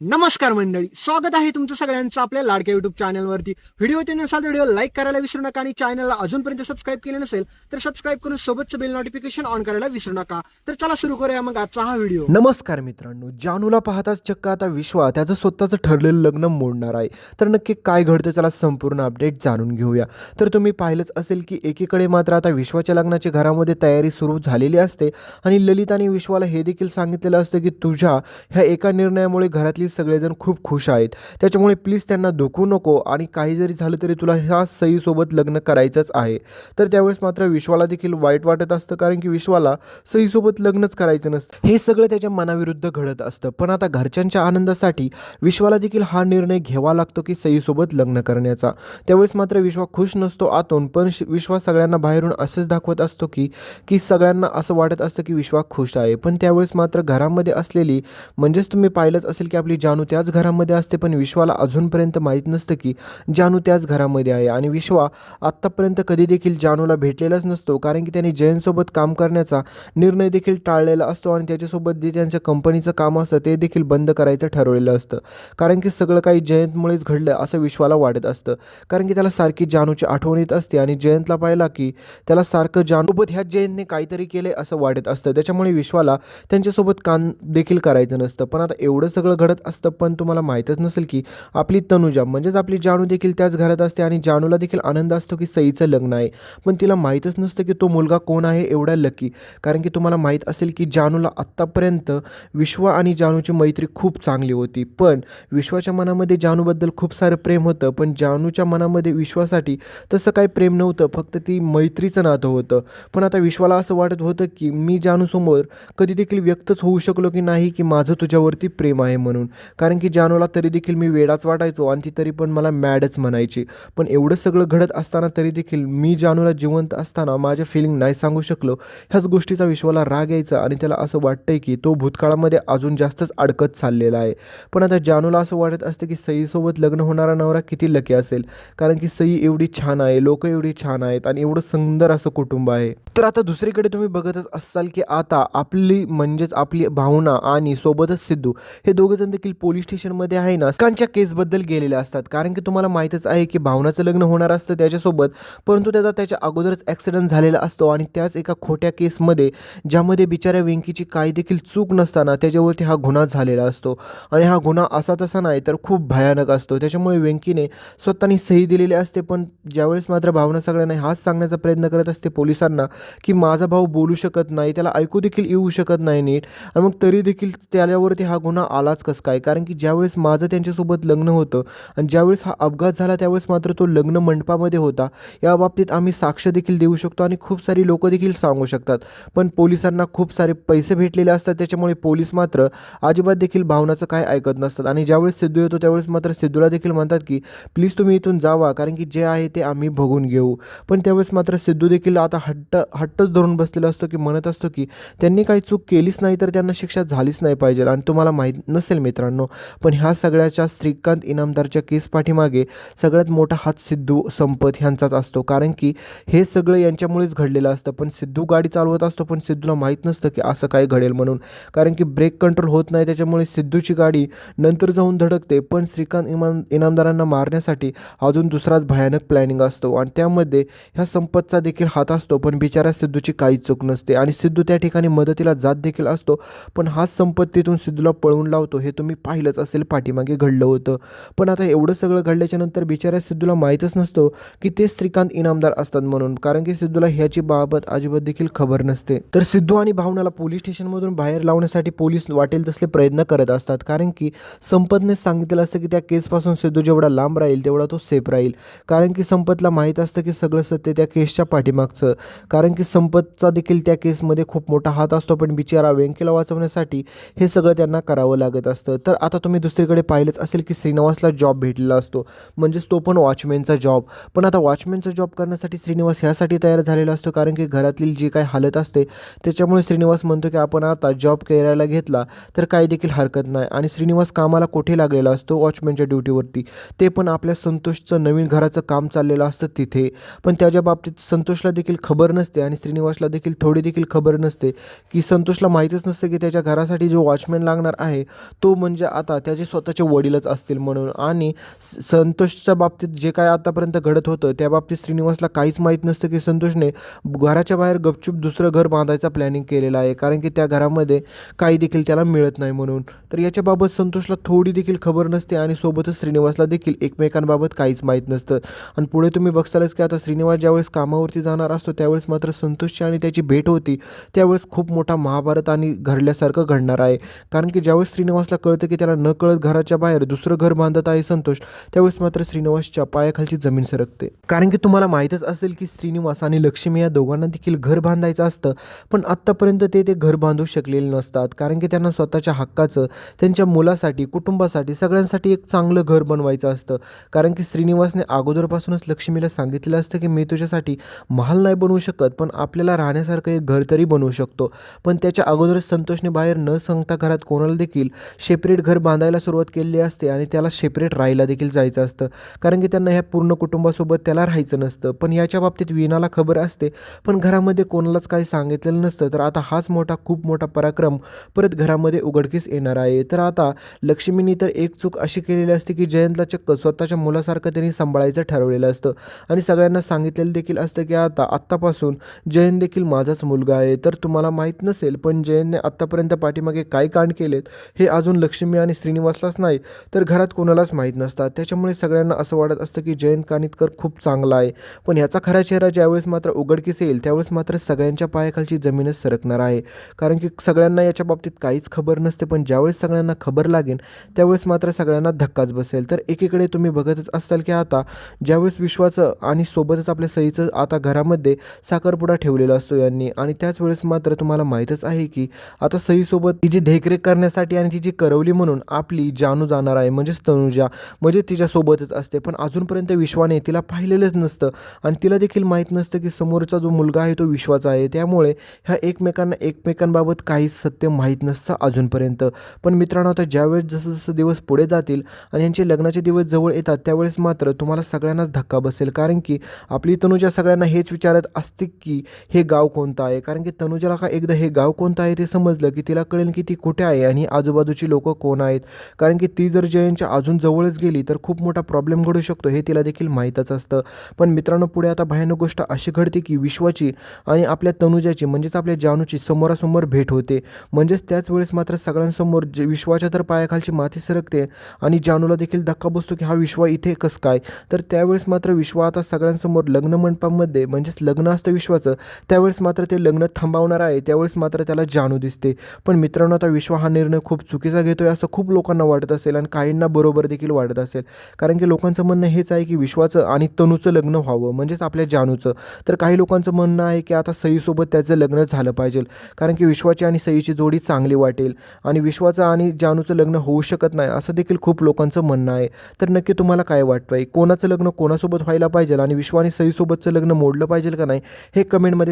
नमस्कार मंडळी स्वागत आहे तुमचं सगळ्यांचं आपल्या लाडक्या युट्यूब चॅनलवरती व्हिडिओ ते नसाल तर व्हिडिओ लाईक करायला विसरू नका आणि चॅनलला अजूनपर्यंत सबस्क्राईब केलं नसेल तर सबस्क्राईब करून सोबतचं बेल नोटिफिकेशन ऑन करायला विसरू नका. तर चला सुरू करूया मग आजचा हा व्हिडिओ. नमस्कार मित्रांनो जानूला पाहताच चक्क आता विश्वा त्याचं स्वतःचं ठरलेलं लग्न मोडणार आहे. तर नक्की काय घडतं त्याला संपूर्ण अपडेट जाणून घेऊया. तर तुम्ही पाहिलंच असेल की एकीकडे मात्र आता विश्वाच्या लग्नाची घरामध्ये तयारी सुरू झालेली असते आणि ललिताने विश्वाला हे देखील सांगितलेलं असतं की तुझ्या ह्या एका निर्णयामुळे घरातली सगळेजण खूप खुश आहेत. त्याच्यामुळे प्लीज त्यांना दुखू नको आणि काही जरी झालं तरी तुला ह्या सईसोबत लग्न करायचंच आहे. तर त्यावेळेस मात्र विश्वाला देखील वाईट वाटत असतं कारण की विश्वाला सईसोबत लग्नच करायचं नसतं. हे सगळं त्याच्या मनाविरुद्ध घडत असतं. पण आता घरच्यांच्या आनंदासाठी विश्वाला देखील हा निर्णय घ्यावा लागतो की सईसोबत लग्न करण्याचा. त्यावेळेस मात्र विश्वा खुश नसतो आतून पण श- विश्वा सगळ्यांना बाहेरून असंच दाखवत असतो की की सगळ्यांना असं वाटत असतं की विश्वा खुश आहे. पण त्यावेळेस मात्र घरामध्ये असलेली म्हणजेच तुम्ही पाहिलंच असेल की आपली जानू त्याच घरामध्ये असते पण विश्वाला अजूनपर्यंत माहीत नसतं की जानू त्याच घरामध्ये आहे. आणि विश्वा आत्तापर्यंत कधी देखील जानूला भेटलेलाच नसतो कारण की त्यांनी जयंतसोबत काम करण्याचा निर्णय देखील टाळलेला असतो आणि त्याच्यासोबत जे त्यांच्या कंपनीचं काम असतं ते देखील बंद करायचं ठरवलेलं असतं. कारण की सगळं काही जयंतमुळेच घडलं असं विश्वाला वाटत असतं. कारण की त्याला सारखी जानूची आठवण येत असते आणि जयंतला पाहिला की त्याला सारखं जानूसोबत ह्या जयंतने काहीतरी केले असं वाटत असतं. त्याच्यामुळे विश्वाला त्यांच्यासोबत काम देखील करायचं नसतं. पण आता एवढं सगळं घडत असतं पण तुम्हाला माहीतच नसेल की आपली तनुजा म्हणजेच आपली जानू देखील त्याच घरात असते आणि जानूला देखील आनंद असतो की सईचं लग्न आहे. पण तिला माहीतच नसतं की तो मुलगा कोण आहे एवढा लकी कारण की तुम्हाला माहीत असेल की जानूला आत्तापर्यंत विश्वा आणि जानूची मैत्री खूप चांगली होती. पण विश्वाच्या मनामध्ये जानूबद्दल खूप सारं प्रेम होतं पण जानूच्या मनामध्ये विश्वासाठी तसं काही प्रेम नव्हतं फक्त ती मैत्रीचं नातं होतं. पण आता विश्वाला असं वाटत होतं की मी जानूसमोर कधी देखील व्यक्तच होऊ शकलो की नाही की माझं तुझ्यावरती प्रेम आहे म्हणून. कारण की जानूला तरी देखील मी वेडाच वाटायचो. आणि ती तरी पण मला मॅडच म्हणायची. पण एवढं सगळं घडत असताना तरी देखील मी जानूला जिवंत असताना माझ्या फिलिंग नाही सांगू शकलो. ह्याच गोष्टीचा विश्वाला राग यायचा आणि त्याला असं वाटतंय की तो भूतकाळामध्ये अजून जास्तच अडकत चाललेला आहे. पण आता जानूला असं वाटत असतं की सईसोबत लग्न होणारा नवरा किती लकी असेल. कारण की सई एवढी छान आहे लोक एवढी छान आहेत आणि एवढं सुंदर असं कुटुंब आहे. तर आता दुसरीकडे तुम्ही बघतच असाल की आता आपली म्हणजेच आपली भावना आणि सोबतच सिद्धू हे दोघं जण देखील पोलीस स्टेशनमध्ये आहे ना स्कांच्या केसबद्दल गेलेले असतात. कारण की तुम्हाला माहीतच आहे की भावनाचं लग्न होणार असतं त्याच्यासोबत परंतु त्याचा त्याच्या अगोदरच ॲक्सिडेंट झालेला असतो आणि त्याच एका खोट्या केसमध्ये ज्यामध्ये बिचाऱ्या वेंकीची काही देखील चूक नसताना त्याच्यावरती हा गुन्हा झालेला असतो. आणि हा गुन्हा असा तसा नाही तर खूप भयानक असतो. त्याच्यामुळे वेंकीने स्वतःनी सही दिलेली असते पण ज्यावेळेस मात्र भावना सगळ्यांना हाच सांगण्याचा प्रयत्न करत असते पोलिसांना की माझा भाऊ बोलू शकत नाही त्याला ऐकू देखील येऊ शकत नाही नीट आणि मग तरी देखील त्याच्यावरती हा गुन्हा आलाच कसं काय कारण की ज्यावेळेस माझं त्यांच्यासोबत लग्न होतं आणि ज्यावेळेस हा अपघात झाला त्यावेळेस मात्र तो लग्न मंडपामध्ये होता. या बाबतीत आम्ही साक्ष देखील देऊ शकतो आणि खूप सारी लोक देखील सांगू शकतात. पण पोलिसांना खूप सारे पैसे भेटलेले असतात. त्याच्यामुळे पोलीस मात्र अजिबात देखील भावनाचं काय ऐकत नसतात. आणि ज्यावेळेस सिद्धू येतो त्यावेळेस मात्र सिद्धूला देखील म्हणतात की प्लीज तुम्ही इथून जावा कारण की जे आहे ते आम्ही बघून घेऊ. पण त्यावेळेस मात्र सिद्धू देखील आता हट्ट हट्टच धरून बसलेला असतो की म्हणत असतो की त्यांनी काही चूक केलीच नाही तर त्यांना शिक्षा झालीच नाही पाहिजे आणि तुम्हाला माहीत नसेल मित्रांनो. पण ह्या सगळ्याच्या श्रीकांत इनामदारच्या केस पाठीमागे सगळ्यात मोठा हात सिद्धू संपत ह्यांचाच असतो. कारण की हे सगळं यांच्यामुळेच घडलेलं असतं. पण सिद्धू गाडी चालवत असतो पण सिद्धूला माहीत नसतं की असं काय घडेल म्हणून. कारण की ब्रेक कंट्रोल होत नाही त्याच्यामुळे सिद्धूची गाडी नंतर जाऊन धडकते. पण श्रीकांत इमान इनामदारांना मारण्यासाठी अजून दुसराच भयानक प्लॅनिंग असतो. आणि त्यामध्ये ह्या संपतचा देखील हात असतो पण बिचारा सिद्धूची काहीच चूक नसते. आणि सिद्धू त्या ठिकाणी मदतीला जात देखील असतो पण हाच संपत्तीतून सिद्धूला पळवून लावतो. हे तुम्ही पाहिलंच असेल पाठीमागे घडलं होतं. पण आता एवढं सगळं घडल्याच्यानंतर बिचाऱ्या सिद्धूला माहीतच नसतो की ते श्रीकांत इनामदार असतात म्हणून. कारण की सिद्धूला ह्याची बाबत अजिबात देखील खबर नसते. तर सिद्धू आणि भावनाला पोलीस स्टेशनमधून बाहेर लावण्यासाठी पोलीस वाटेल तसले प्रयत्न करत असतात. कारण की संपतने सांगितलेलं असतं की त्या केसपासून सिद्धू जेवढा लांब राहील तेवढा तो सेफ राहील. कारण की संपतला माहीत असतं की सगळं सत्य त्या केसच्या पाठीमागचं. कारण की संपतचा देखील त्या केसमध्ये खूप मोठा हात असतो पण बिचारा व्यंकेला वाचवण्यासाठी हे सगळं त्यांना करावं लागत असतं. तर आता तुम्ही दुसरीकडे पाहिलंच असेल की श्रीनिवासला जॉब भेटलेला असतो. म्हणजेच तो पण वॉचमॅनचा जॉब पण आता वॉचमॅनचा जॉब करण्यासाठी श्रीनिवास ह्यासाठी तयार झालेला असतो कारण की घरातील जी काही हालत असते त्याच्यामुळे श्रीनिवास म्हणतो की आपण आता जॉब करायला घेतला तर काही देखील हरकत नाही. आणि श्रीनिवास कामाला कुठे लागलेला असतो? वॉचमॅनच्या ड्युटीवरती ते पण आपल्या संतोषचं नवीन घराचं काम चाललेलं असतं तिथे. पण त्याच्या बाबतीत संतोषला देखील खबर नसते आणि श्रीनिवासला देखील थोडी देखील खबर नसते. की संतोषला माहीतच नसते की त्याच्या घरासाठी जो वॉचमॅन लागणार आहे तो म्हणजे म्हणजे आता त्याचे स्वतःचे वडीलच असतील म्हणून आणि संतोषच्या बाबतीत जे काय आतापर्यंत घडत होतं त्या बाबतीत श्रीनिवासला काहीच माहीत नसतं की संतोषने घराच्या बाहेर गपचूप दुसरं घर बांधायचा प्लॅनिंग केलेला आहे. कारण की त्या घरामध्ये काही देखील त्याला मिळत नाही म्हणून. तर याच्याबाबत संतोषला थोडी देखील खबर नसते आणि सोबतच श्रीनिवासला देखील एकमेकांबाबत काहीच माहीत नसतं. आणि पुढे तुम्ही बघतालच की आता श्रीनिवास ज्यावेळेस कामावरती जाणार असतो त्यावेळेस मात्र संतोषची आणि त्याची भेट होती त्यावेळेस खूप मोठा महाभारत आणि घडल्यासारखं घडणार आहे. कारण की ज्यावेळेस श्रीनिवासला कळतं की त्याला न कळत घराच्या बाहेर दुसरं घर बांधत आहे संतोष त्यावेळेस मात्र श्रीनिवासच्या पायाखालची जमीन सरकते. कारण की तुम्हाला माहीतच असेल की श्रीनिवास आणि लक्ष्मी या दोघांना देखील घर बांधायचं असतं पण आत्तापर्यंत ते ते घर बांधू शकलेले नसतात. कारण की त्यांना स्वतःच्या हक्काचं त्यांच्या मुलासाठी कुटुंबासाठी सगळ्यांसाठी एक चांगलं घर बनवायचं असतं. कारण की श्रीनिवासने अगोदरपासूनच लक्ष्मीला सांगितलेलं असतं की मी तुझ्यासाठी महाल नाही बनवू शकत पण आपल्याला राहण्यासारखं एक घर तरी बनवू शकतो. पण त्याच्या अगोदरच संतोषने बाहेर न सांगता घरात कोणाला देखील सेपरेट घर बांधायला सुरुवात केलेली असते आणि त्याला सेपरेट राहायला देखील जायचं असतं. कारण की त्यांना ह्या पूर्ण कुटुंबासोबत त्याला राहायचं नसतं. पण याच्या बाबतीत विनाला खबर असते. पण घरामध्ये कोणालाच काही सांगितलेलं नसतं. तर आता हाच मोठा खूप मोठा पराक्रम परत घरामध्ये उघडकीस येणार आहे. तर आता लक्ष्मीनी तर एक चूक अशी केलेली असते की जयंतला चक्क स्वतःच्या मुलासारखं त्यांनी सांभाळायचं ठरवलेलं असतं. आणि सगळ्यांना सांगितलेलं देखील असतं की आता आत्तापासून जयंत देखील माझाच मुलगा आहे. तर तुम्हाला माहीत नसेल पण जयंतने आत्तापर्यंत पाठीमागे काय कांड केलेत हे अजून लक्ष्मी आणि श्रीनिवासलाच नाही तर घरात कोणालाच माहीत नसतात. त्याच्यामुळे सगळ्यांना असं वाटत असतं की जयंत कानितकर खूप चांगला आहे. पण ह्याचा खरा चेहरा ज्यावेळेस मात्र उघडकीस येईल त्यावेळेस मात्र सगळ्यांच्या पायाखालची जमीनच सरकणार आहे. कारण की सगळ्यांना याच्या बाबतीत काहीच खबर नसते पण ज्यावेळेस सगळ्यांना खबर लागेल त्यावेळेस मात्र सगळ्यांना धक्काच बसेल. तर एकीकडे तुम्ही बघतच असाल की आता ज्यावेळेस विश्वाचं आणि सोबतच आपल्या सईचं आता घरामध्ये साखरपुडा ठेवलेला असतो यांनी आणि त्याच वेळेस मात्र तुम्हाला माहीतच आहे की आता सईसोबत तिची देखरेख करण्यासाठी आणि तिची करवली म्हणून आपली जानू जाणार आहे म्हणजेच तनुजा म्हणजे तिच्यासोबतच असते. पण अजूनपर्यंत विश्वाने तिला पाहिलेलंच नसतं आणि तिला देखील माहीत नसतं की समोरचा जो मुलगा आहे तो विश्वाचा आहे. त्यामुळे ह्या एकमेकांना एकमेकांबाबत काहीच सत्य माहीत नसतं अजूनपर्यंत. पण मित्रांनो आता ज्यावेळेस जसं जसं दिवस पुढे जातील आणि यांचे लग्नाचे दिवस जवळ येतात त्यावेळेस मात्र तुम्हाला सगळ्यांनाच धक्का बसेल. कारण की आपली तनुजा सगळ्यांना हेच विचारत असते की हे गाव कोणतं आहे? कारण की तनुजाला का एकदा हे गाव कोणतं आहे ते समजलं की तिला कळेल की ती कुठे आहे आणि आजूबाजूची लोकं कोण आहेत? कारण की ती जर जयंतच्या अजून जवळच गेली तर खूप मोठा प्रॉब्लेम घडू शकतो हे तिला देखील माहीतच असतं. पण मित्रांनो पुढे आता भयानक गोष्ट अशी घडते की विश्वाची आणि आपल्या तनुजाची म्हणजेच आपल्या जानूची समोरासमोर भेट होते. म्हणजेच त्याच वेळेस मात्र सगळ्यांसमोर जे विश्वाच्या तर पायाखालची माती सरकते आणि जानूला देखील धक्का बसतो की हा विश्वा इथे कसं काय? तर त्यावेळेस मात्र विश्वा आता सगळ्यांसमोर लग्न मंडपामध्ये म्हणजेच लग्न असतं विश्वाचं त्यावेळेस मात्र ते लग्न थांबवणार आहे त्यावेळेस मात्र त्याला जानू दिसते. पण मित्रांनो आता विश्वा हा निर्णय खूप चुकीचा घेतो. घेतोय असं खूप लोकांना वाटत असेल आणि काहींना बरोबर देखील वाटत असेल. कारण की लोकांचं म्हणणं हेच आहे की विश्वाचं आणि तनूचं लग्न व्हावं म्हणजेच आपल्या जानूचं. तर काही लोकांचं म्हणणं आहे की आता सईसोबत त्याचं लग्न झालं पाहिजे. कारण की विश्वाची आणि सईची जोडी चांगली वाटेल आणि विश्वाचं आणि जानूचं लग्न होऊ शकत नाही असं देखील खूप लोकांचं म्हणणं आहे. तर नक्की तुम्हाला काय वाटतं आहे कोणाचं लग्न कोणासोबत व्हायला पाहिजे आणि विश्व आणि सईसोबतचं लग्न मोडलं पाहिजे का नाही हे कमेंटमध्ये